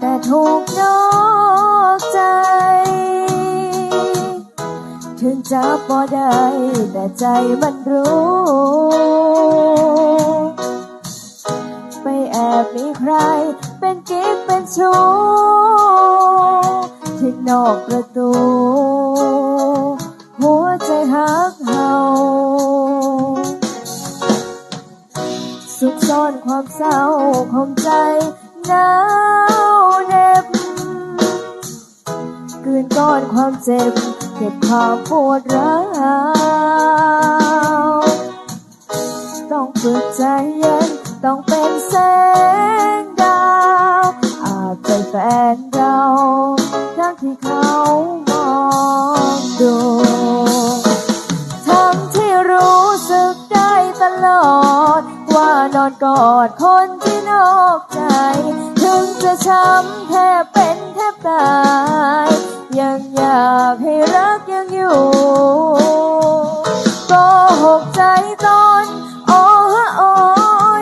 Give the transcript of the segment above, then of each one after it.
แต่ถูกนอกใจ ถึงจับบ่ได้แต่ใจมันรู้ ไปแอบมีใคร เป็นกิ๊กเป็นชู้ที่นอกประตู หัวใจหักเห่าสุขซ่อนความเศร้าของใจ หนาวเหน็บกลืนก้อนความเจ็บเก็บความปวดร้าวต้องฝึกใจเย็นต้องเป็นแสงดาวอาจเป็นแฟนเรา ว่านอนกอดคนที่นอกใจ ถึงจะช้ำแทบเป็นแทบตาย ยังอยากให้รักยังอยู่โกหกใจตอนโอ้ฮะโอ้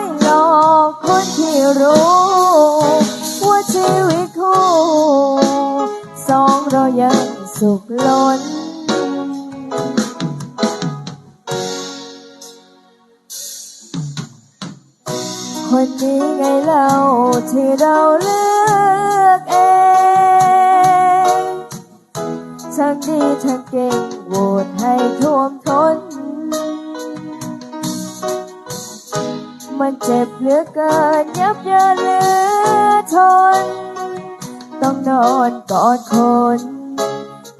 ยหลอกคนที่รู้ ว่าชีวิตคู่ สองเรายังสุขล้น คนนี้ไงเล่าที่เราเลือกเองทั้งดีทั้งเก่งโหวตให้ท่วมท้น มันเจ็บเหลือเกินยับเยินเหลือทน ต้องนอนกอดคน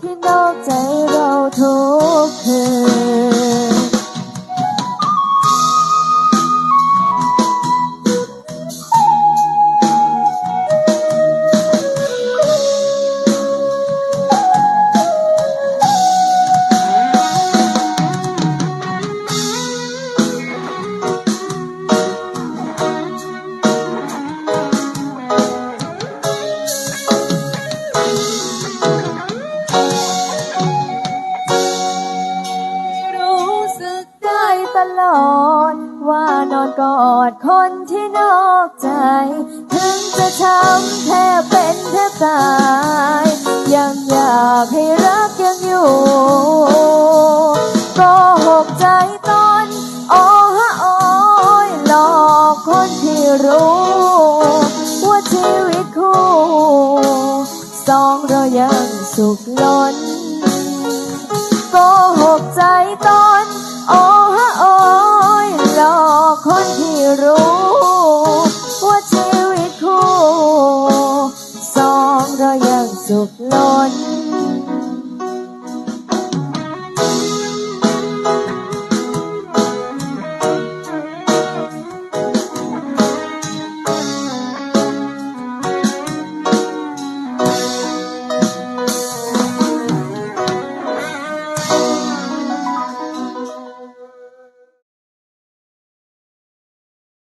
ที่นอกใจเราทุกคืน ลอด ว่านอนกอดคนที่นอกใจ ถึงจะช้ำแทบเป็นแทบตาย ยังอยากให้รักยังอยู่โกหกใจตอนโอ้ฮะโอ้ยหลอกคนที่รู้ ว่าชีวิตคู่ สองเรายังสุขล้นโกหกใจ